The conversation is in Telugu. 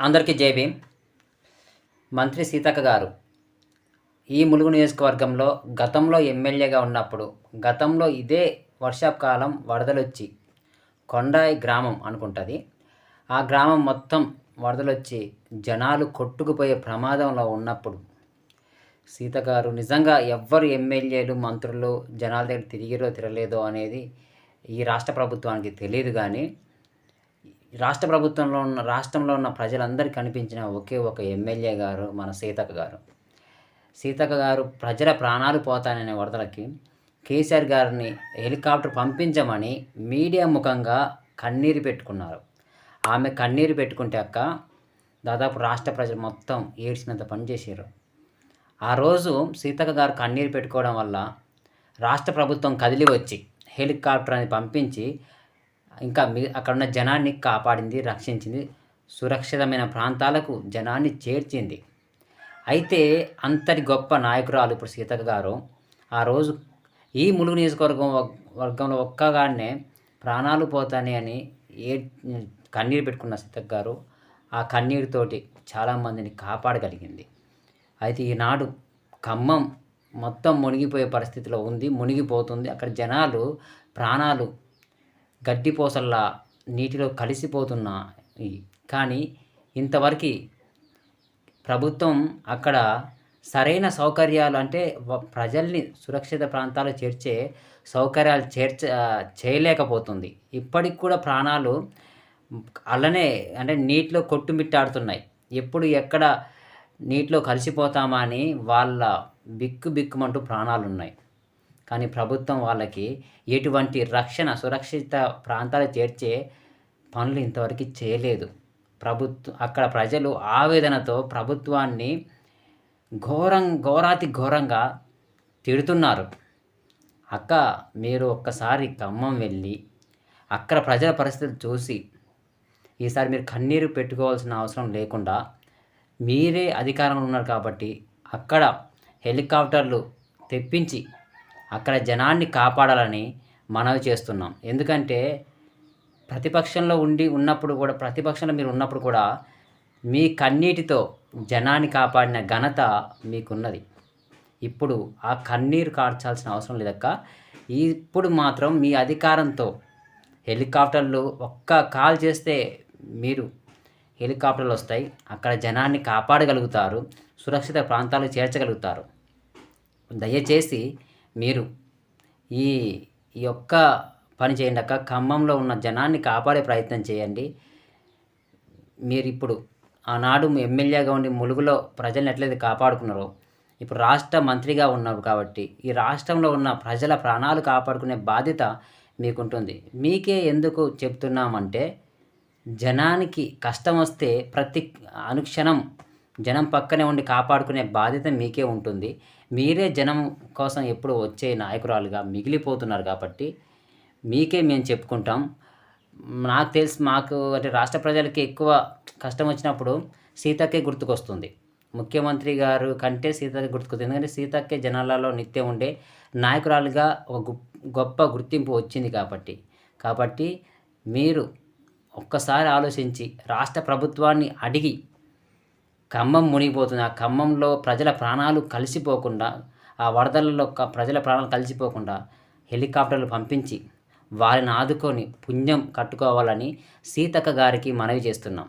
అందరికీ జై మంత్రి సీతక్క గారు ఈ ములుగు నియోజకవర్గంలో గతంలో ఎమ్మెల్యేగా ఉన్నప్పుడు గతంలో ఇదే వర్షాకాలం వరదలొచ్చి కొండాయి గ్రామం అనుకుంటుంది. ఆ గ్రామం మొత్తం వరదలొచ్చి జనాలు కొట్టుకుపోయే ప్రమాదంలో ఉన్నప్పుడు సీత గారు నిజంగా ఎవ్వరు ఎమ్మెల్యేలు మంత్రులు జనాల దగ్గర తిరిగిరో తిరగలేదో అనేది ఈ రాష్ట్ర ప్రభుత్వానికి తెలియదు కానీ రాష్ట్ర ప్రభుత్వంలో ఉన్న రాష్ట్రంలో ఉన్న ప్రజలందరికీ కనిపించిన ఒకే ఒక ఎమ్మెల్యే గారు మన సీతక్క గారు. సీతక్క గారు ప్రజల ప్రాణాలు పోతాయనే వరదలకి కేసీఆర్ గారిని హెలికాప్టర్ పంపించమని మీడియా ముఖంగా కన్నీరు పెట్టుకున్నారు. ఆమె కన్నీరు పెట్టుకుంటే అక్క దాదాపు రాష్ట్ర ప్రజలు మొత్తం ఏడ్చినంత పనిచేసారు ఆ రోజు సీతక్క గారు కన్నీరు పెట్టుకోవడం వల్ల రాష్ట్ర ప్రభుత్వం కదిలి వచ్చి హెలికాప్టర్ అని పంపించి ఇంకా మీ అక్కడ ఉన్న జనాన్ని కాపాడింది రక్షించింది సురక్షితమైన ప్రాంతాలకు జనాన్ని చేర్చింది. అయితే అంతటి గొప్ప నాయకురాలు ఇప్పుడు సీతక్క గారు ఆ రోజు ఈ ములుగు నియోజకవర్గం వర్గంలో ఒక్కగానే ప్రాణాలు పోతాయి అని ఏ కన్నీరు పెట్టుకున్న సీతక్క గారు ఆ కన్నీరుతోటి చాలామందిని కాపాడగలిగింది. అయితే ఈనాడు ఖమ్మం మొత్తం మునిగిపోయే పరిస్థితిలో ఉంది మునిగిపోతుంది. అక్కడ జనాలు ప్రాణాలు గడ్డిపోసల్లా నీటిలో కలిసిపోతున్నాయి కానీ ఇంతవరకు ప్రభుత్వం అక్కడ సరైన సౌకర్యాలు అంటే ప్రజల్ని సురక్షిత ప్రాంతాలు చేర్చే సౌకర్యాలు చేర్చ చేయలేకపోతుంది. ఇప్పటికి కూడా ప్రాణాలు అలానే అంటే నీటిలో కొట్టుమిట్టాడుతున్నాయి. ఎప్పుడు ఎక్కడ నీటిలో కలిసిపోతామా అని వాళ్ళ బిక్కు బిక్కుమంటూ ప్రాణాలు ఉన్నాయి కానీ ప్రభుత్వం వాళ్ళకి ఎటువంటి రక్షణ సురక్షిత ప్రాంతాలు చేర్చే పనులు ఇంతవరకు చేయలేదు. ప్రభుత్వం అక్కడ ప్రజలు ఆవేదనతో ప్రభుత్వాన్ని ఘోరం ఘోరాతి ఘోరంగా తిడుతున్నారు. అక్క మీరు ఒక్కసారి ఖమ్మం వెళ్ళి అక్కడ ప్రజల పరిస్థితి చూసి ఈసారి మీరు కన్నీరు పెట్టుకోవాల్సిన అవసరం లేకుండా మీరే అధికారంలో ఉన్నారు కాబట్టి అక్కడ హెలికాప్టర్లు తెప్పించి అక్కడ జనాన్ని కాపాడాలని మనవి చేస్తున్నాం. ఎందుకంటే ప్రతిపక్షంలో ఉండి ఉన్నప్పుడు కూడా ప్రతిపక్షంలో మీరు ఉన్నప్పుడు కూడా మీ కన్నీటితో జనాన్ని కాపాడిన ఘనత మీకున్నది. ఇప్పుడు ఆ కన్నీరు కార్చాల్సిన అవసరం లేదక్క. ఇప్పుడు మాత్రం మీ అధికారంతో హెలికాప్టర్లు ఒక్క కాల్ చేస్తే మీరు హెలికాప్టర్లు వస్తాయి. అక్కడ జనాన్ని కాపాడగలుగుతారు. సురక్షిత ప్రాంతాలకు చేర్చగలుగుతారు. దయచేసి మీరు ఈ యొక్క పని చేయండి అక్క. ఖమ్మంలో ఉన్న జనాన్ని కాపాడే ప్రయత్నం చేయండి. మీరు ఇప్పుడు ఆనాడు ఎమ్మెల్యేగా ఉండి ములుగులో ప్రజల్ని ఎట్లయితే కాపాడుకున్నారో ఇప్పుడు రాష్ట్ర మంత్రిగా ఉన్నారు కాబట్టి ఈ రాష్ట్రంలో ఉన్న ప్రజల ప్రాణాలు కాపాడుకునే బాధ్యత మీకుంటుంది. మీకే ఎందుకు చెప్తున్నామంటే జనానికి కష్టం వస్తే ప్రతి అనుక్షణం జనం పక్కనే ఉండి కాపాడుకునే బాధ్యత మీకే ఉంటుంది. మీరే జనం కోసం ఎప్పుడు వచ్చే నాయకురాలుగా మిగిలిపోతున్నారు కాబట్టి మీకే మేము చెప్పుకుంటాం. నాకు తెలిసి మాకు అంటే రాష్ట్ర ప్రజలకి ఎక్కువ కష్టం వచ్చినప్పుడు సీతక్కే గుర్తుకొస్తుంది. ముఖ్యమంత్రి గారు కంటే సీతకే గుర్తుకొస్తుంది. ఎందుకంటే సీతక్కే జనాలలో నిత్యం ఉండే నాయకురాలుగా ఒక గొప్ప గుర్తింపు వచ్చింది కాబట్టి. కాబట్టి మీరు ఒక్కసారి ఆలోచించి రాష్ట్ర ప్రభుత్వాన్ని అడిగి ఖమ్మం మునిగిపోతుంది. ఆ ఖమ్మంలో ప్రజల ప్రాణాలు కలిసిపోకుండా ఆ వరదలలో ప్రజల ప్రాణాలు కలిసిపోకుండా హెలికాప్టర్లు పంపించి వారిని ఆదుకొని పుణ్యం కట్టుకోవాలని సీతక్క గారికి మనవి చేస్తున్నాం.